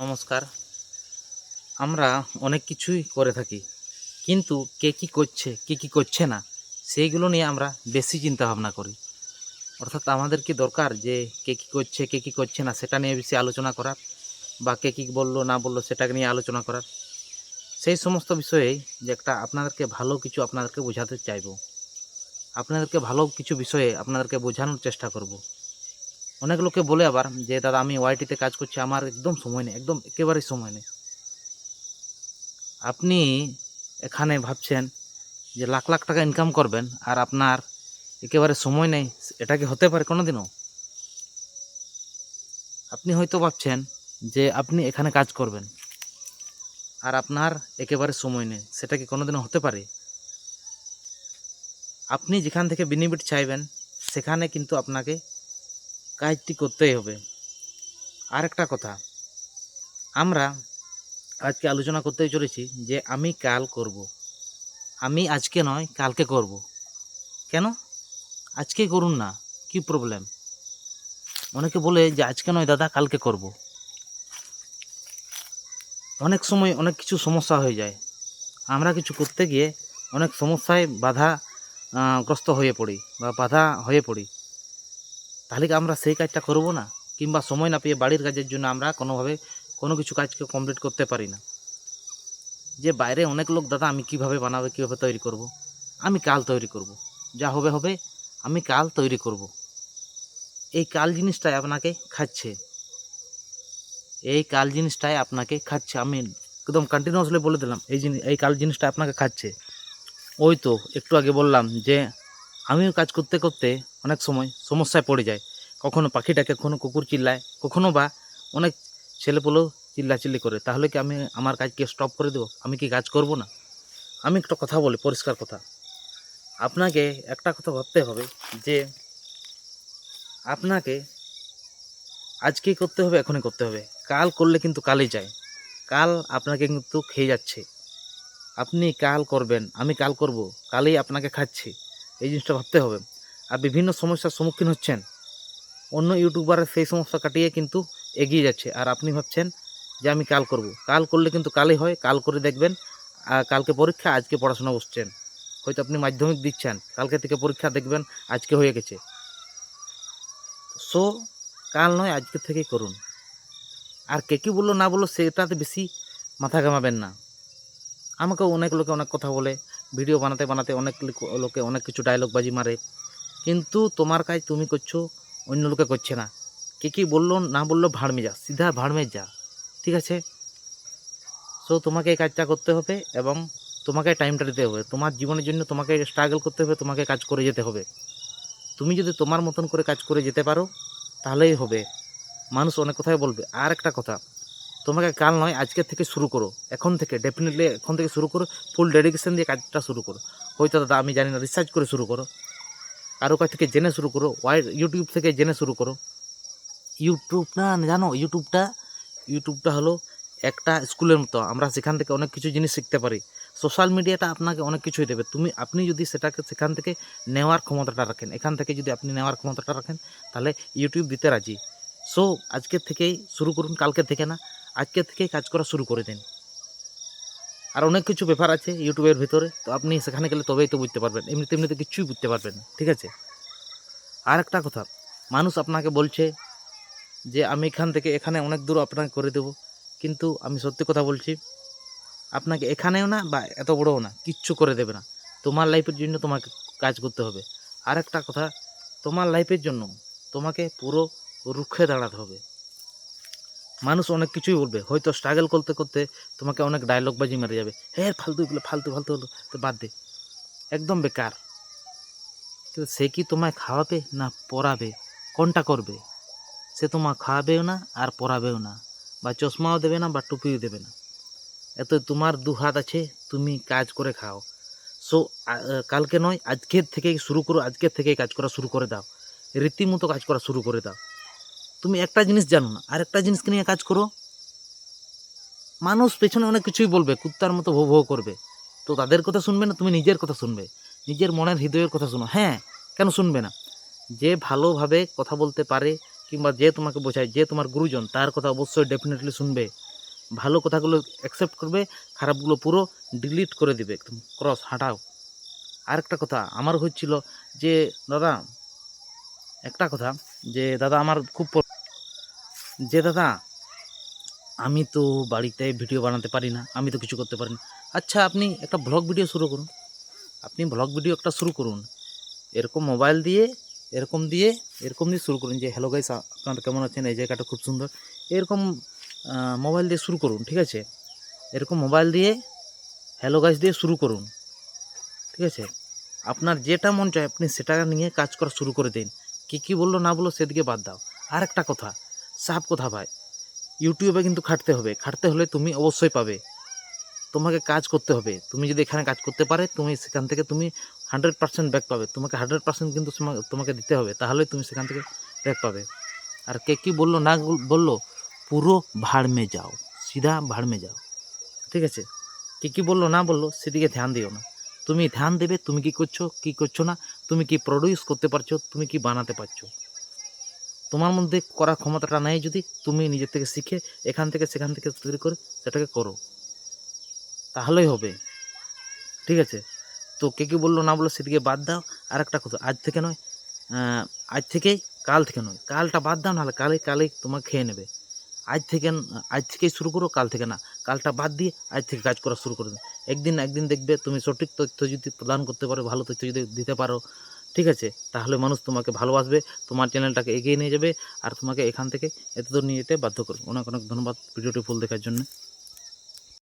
নমস্কার। আমরা অনেক কিছুই করে থাকি, কিন্তু কে কী করছে, কে কী করছে না, সেইগুলো নিয়ে আমরা বেশি চিন্তা ভাবনা করি। অর্থাৎ আমাদের কি দরকার যে কে কী করছে, কে কী করছে না, সেটা নিয়ে বেশি আলোচনা করার, বা কে কী বলল, না বলল, সেটাকে নিয়ে আলোচনা করার। সেই সমস্ত বিষয়ে যে একটা আপনাদেরকে ভালো কিছু আপনাদেরকে বোঝাতে চাইব। আপনাদেরকে ভালো কিছু বিষয়ে আপনাদেরকে বোঝানোর চেষ্টা করব। অনেক লোকে বলে আবার যে, দাদা, আমি ওয়াইটিতে কাজ করছি, আমার একদম সময় নেই, একদম একেবারেই সময় নেই। আপনি এখানে ভাবছেন যে, লাখ লাখ টাকা ইনকাম করবেন আর আপনার একেবারে সময় নেই, এটা কি হতে পারে কোনোদিনও? আপনি হয়তো ভাবছেন যে, আপনি এখানে কাজ করবেন আর আপনার একেবারে সময় নেই, সেটা কি কোনোদিনও হতে পারে? আপনি যেখান থেকে বেনিফিট চাইবেন, সেখানে কিন্তু আপনাকে কাজটি করতেই হবে আর একটা কথা, আমরা আজকে আলোচনা করতেই চলেছি যে আমি কাল করব। আমি আজকে নয়, কালকে করব। কেন আজকে করুন না, কি প্রবলেম অনেকে বলে যে আজকে নয় দাদা, কালকে করব। অনেক সময় অনেক কিছু সমস্যা হয়ে যায় আমরা কিছু করতে গিয়ে অনেক সমস্যায় বাধা গ্রস্ত হয়ে পড়ি বা বাধা হয়ে পড়ি তাহলে কি আমরা সেই কাজটা করব না কিংবা সময় না পেয়ে বাড়ির কাজের জন্য আমরা কোনোভাবে কোনো কিছু কাজকে কমপ্লিট করতে পারি না যে বাইরে অনেক লোক, দাদা, আমি কীভাবে বানাবে, কীভাবে তৈরি করব। আমি কাল তৈরি করব। যা হবে হবে আমি কাল তৈরি করব। এই কাল জিনিসটাই আপনাকে খাচ্ছে এই কাল জিনিসটাই আপনাকে খাচ্ছে আমি একদম কন্টিনিউয়াসলি বলে দিলাম, এই জিনিস এই কাল জিনিসটা আপনাকে খাচ্ছে ওই তো, একটু আগে বললাম যে আমিও কাজ করতে করতে অনেক সময় সমস্যায় পড়ে যায় কখনো পাখিটাকে, কখনো কুকুর চিল্লায়, কখনো বা অনেক ছেলেপুলেও চিল্লাচিল্লি করে। তাহলে কি আমি আমার কাজকে স্টপ করে দেবো? আমি কি কাজ করব না? আমি একটা কথা বলি, পরিষ্কার কথা। আপনাকে একটা কথা ভাবতে হবে যে আপনাকে আজকেই করতে হবে, এখনই করতে হবে। কাল করলে কিন্তু কালই যায়। কাল আপনাকে কিন্তু খেয়ে যাচ্ছে। আপনি কাল করবেন, আমি কাল করব, কালই আপনাকে খাচ্ছে। এই জিনিসটা ভাবতে হবে। আর বিভিন্ন সমস্যার সম্মুখীন হচ্ছেন। অন্য ইউটিউবারের সেই সমস্যা কাটিয়ে কিন্তু এগিয়ে যাচ্ছে। আর আপনি ভাবছেন যে আমি কাল করব। কাল করলে কিন্তু কালই হয়। কাল করে দেখবেন কালকে পরীক্ষা, আজকে পড়াশোনা বসছেন। হয়তো আপনি মাধ্যমিক দিচ্ছেন। কালকে থেকে পরীক্ষা দেখবেন, আজকে হয়ে গেছে। সো কাল নয়, আজকে থেকেই করুন। আর কে কী বলল না বলল, সেটাতে বেশি মাথা ঘামাবেন না। আমাকেও অনেক লোকে অনেক কথা বলে। ভিডিও বানাতে বানাতে অনেক লোক- অনেক কিছু ডায়লগ বাজি মারে। কিন্তু তোমার কাজ তুমি করছ, অন্য লোকে করছে না। কে কী বলল, না বলল ভাড়মে যা সিধা ভাড়মে যা ঠিক আছে? সো তোমাকে এই কাজটা করতে হবে এবং তোমাকে টাইমটা দিতে হবে। তোমার জীবনের জন্য তোমাকে স্ট্রাগল করতে হবে, তোমাকে কাজ করে যেতে হবে। তুমি যদি তোমার মতন করে কাজ করে যেতে পারো, তাহলেই হবে। মানুষ অনেক কথাই বলবে। আর একটা কথা তোমাকে কাল নয় আজকের থেকে শুরু করো। এখন থেকে ডেফিনেটলি এখন থেকে শুরু করো ফুল ডেডিকেশন দিয়ে কাজটা শুরু করো। হয়তো দাদা, আমি জানি না রিসার্চ করে শুরু করো। কারও কাছ থেকে জেনে শুরু করো ওয়াই ইউটিউব থেকে জেনে শুরু করো। ইউটিউব না, জানো ইউটিউবটা ইউটিউবটা হলো একটা স্কুলের মতো। আমরা সেখান থেকে অনেক কিছু জিনিস শিখতে পারি। সোশ্যাল মিডিয়াটা আপনাকে অনেক কিছুই দেবে। তুমি, আপনি যদি সেটাকে, সেখান থেকে নেওয়ার ক্ষমতাটা রাখেন, এখান থেকে যদি আপনি নেওয়ার ক্ষমতাটা রাখেন, তাহলে ইউটিউব দিতে রাজি। সো আজকের থেকেই শুরু করুন, কালকে থেকে না। আজকের থেকেই কাজ করা শুরু করে দিন। আর অনেক কিছু ব্যাপার আছে ইউটিউবের ভিতরে, তো আপনি সেখানে গেলে তবেই তো বুঝতে পারবেন। এমনিতে এমনিতে কিছুই বুঝতে পারবেন না, ঠিক আছে? আর একটা কথা, মানুষ আপনাকে বলছে যে, আমি এখান থেকে এখানে অনেক দূর আপনাকে করে দেব। কিন্তু আমি সত্যি কথা বলছি, আপনাকে এখানেও না বা এত বড়ও না, কিচ্ছু করে দেবে না। তোমার লাইফের জন্য তোমাকে কাজ করতে হবে। আর একটা কথা, তোমার লাইফের জন্য তোমাকে পুরো রুখে দাঁড়াতে হবে। মানুষ অনেক কিছুই বলবে। হয়তো স্ট্রাগল করতে করতে তোমাকে অনেক ডায়লগ বাজি মেরে যাবে। হ্যাঁ ফালতু এগুলো, ফালতু ফালতু হলো তো বাদ দে। একদম বেকার। কিন্তু সে কি তোমায় খাওয়াবে না পড়াবে? কোনটা করবে? সে তোমার খাওয়াবেও না আর পড়াবেও না। বা চশমাও দেবে না বা টুপিও দেবে না। এত তোমার দু হাত আছে, তুমি কাজ করে খাও। সো কালকে নয়, আজকের থেকেই শুরু করো, আজকের থেকেই কাজ করা শুরু করে দাও। রীতিমতো কাজ করা শুরু করে দাও। তুমি একটা জিনিস জানো না আর একটা জিনিসকে নিয়ে কাজ করো। মানুষ পেছনে অনেক কিছুই বলবে, কুত্তার মতো ভো ভো করবে। তো তাদের কথা শুনবে না, তুমি নিজের কথা শুনবে। নিজের মনের হৃদয়ের কথা শুনো। হ্যাঁ কেন শুনবে না? যে ভালোভাবে কথা বলতে পারে কিংবা যে তোমাকে বোঝায়, যে তোমার গুরুজন, তার কথা অবশ্যই ডেফিনেটলি শুনবে। ভালো কথাগুলো অ্যাকসেপ্ট করবে, খারাপগুলো পুরো ডিলিট করে দিবে। একদম ক্রস হাঁটাও। আরেকটা কথা, আমার হচ্ছিল যে, দাদা, একটা কথা যে, দাদা, আমার খুব যে দাদা, আমি তো বাড়িতে ভিডিও বানাতে পারি না, আমি তো কিছু করতে পারি না। আচ্ছা আপনি একটা ব্লগ ভিডিও শুরু করুন। আপনি ব্লগ ভিডিও একটা শুরু করুন। এরকম মোবাইল দিয়ে, এরকম দিয়ে এরকম দিয়ে শুরু করুন যে হ্যালো গাইস আপনারা কেমন আছেন? এই জায়গাটা খুব সুন্দর। এরকম মোবাইল দিয়ে শুরু করুন, ঠিক আছে? এরকম মোবাইল দিয়ে হ্যালো গাইস দিয়ে শুরু করুন, ঠিক আছে? আপনার যেটা মন চায়, আপনি সেটা নিয়ে কাজ করা শুরু করে দিন। কি কি বলল না বলল, সেদিকে বাদ দাও। আর একটা কথা সাপ কথা ভাই? ইউটিউবে কিন্তু খাটতে হবে। খাটতে হলে তুমি অবশ্যই পাবে। তোমাকে কাজ করতে হবে। তুমি যদি এখানে কাজ করতে পারে, তুমি সেখান থেকে তুমি হান্ড্রেড পার্সেন্ট ব্যাক পাবে। তোমাকে হান্ড্রেড পার্সেন্ট কিন্তু তোমাকে দিতে হবে। তাহলে তুমি সেখান থেকে ব্যাক পাবে। আর কে কী বলল, না বলল, পুরো ভাড়মে যাও। সিধা ভাড়মে যাও। ঠিক আছে? কে কী বলল, না বলল, সেদিকে ধ্যান দিও না। তুমি ধ্যান দেবে, তুমি কি করছ কি করছ না, তুমি কি প্রডিউস করতে পারছ, তুমি কি বানাতে পারছ। তোমার মধ্যে করার ক্ষমতাটা নেই যদি তুমি নিজের থেকে শিখে এখান থেকে সেখান থেকে তৈরি করে সেটাকে করো। তাহলেই হবে। ঠিক আছে? তো কে কী বলল না বলল সেদিকে বাদ দাও। আর একটা কথা, আজ থেকে নয় আজ থেকেই, কাল থেকে নয়, কালটা বাদ দাও, নাহলে কালে কালে তোমাকে খেয়ে নেবে। আজ থেকে, আজ থেকেই শুরু করো, কাল থেকে না। কালটা বাদ দিয়ে আজ থেকে কাজ করা শুরু করে দাও। একদিন একদিন দেখবে তুমি সঠিক তথ্য যদি প্রদান করতে পারো, ভালো তথ্য যদি দিতে পারো ঠিক আছে? তাহলে মানুষ তোমাকে ভালোবাসবে, তোমার চ্যানেলটাকে এগিয়ে নিয়ে যাবে আর তোমাকে এখান থেকে এত দূর নিয়ে যেতে বাধ্য করবে। অনেক অনেক ধন্যবাদ ভিডিওটি ফুল দেখার জন্য।